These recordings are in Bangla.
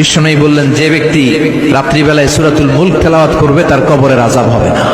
বিষ্ণনাই বললেন, যে ব্যক্তি রাত্রিবেলায় সুরাতুল মুল্ক খেলাওয়াত করবে, তার কবরে। রাজাব হবে না।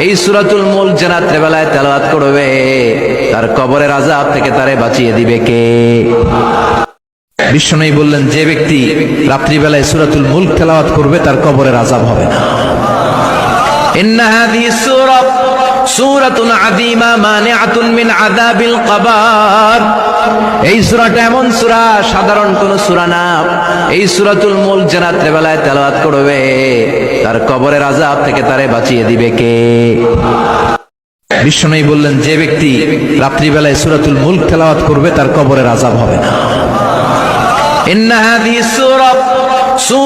এই বললেন, যে ব্যক্তি রাত্রিবেলায় সুরাতুল মুল্ক খেলাওয়াত করবে, তার কবরের আজাব হবে। না ইন্না হাদিহি সূরা এই সূরাটা এমন সূরা, সাধারণ কোন সূরা না। এই সূরাতুল মুলক যে বেলায় তেলাওয়াত করবে, তার কবরের আযাব থেকে তারে বাঁচিয়ে দিবে কে? বিশ্বনবী বললেন, যে ব্যক্তি রাত্রিবেলায় সূরাতুল মুলক তেলাওয়াত করবে, তার কবরের আযাব হবে না। ইন্না সূরা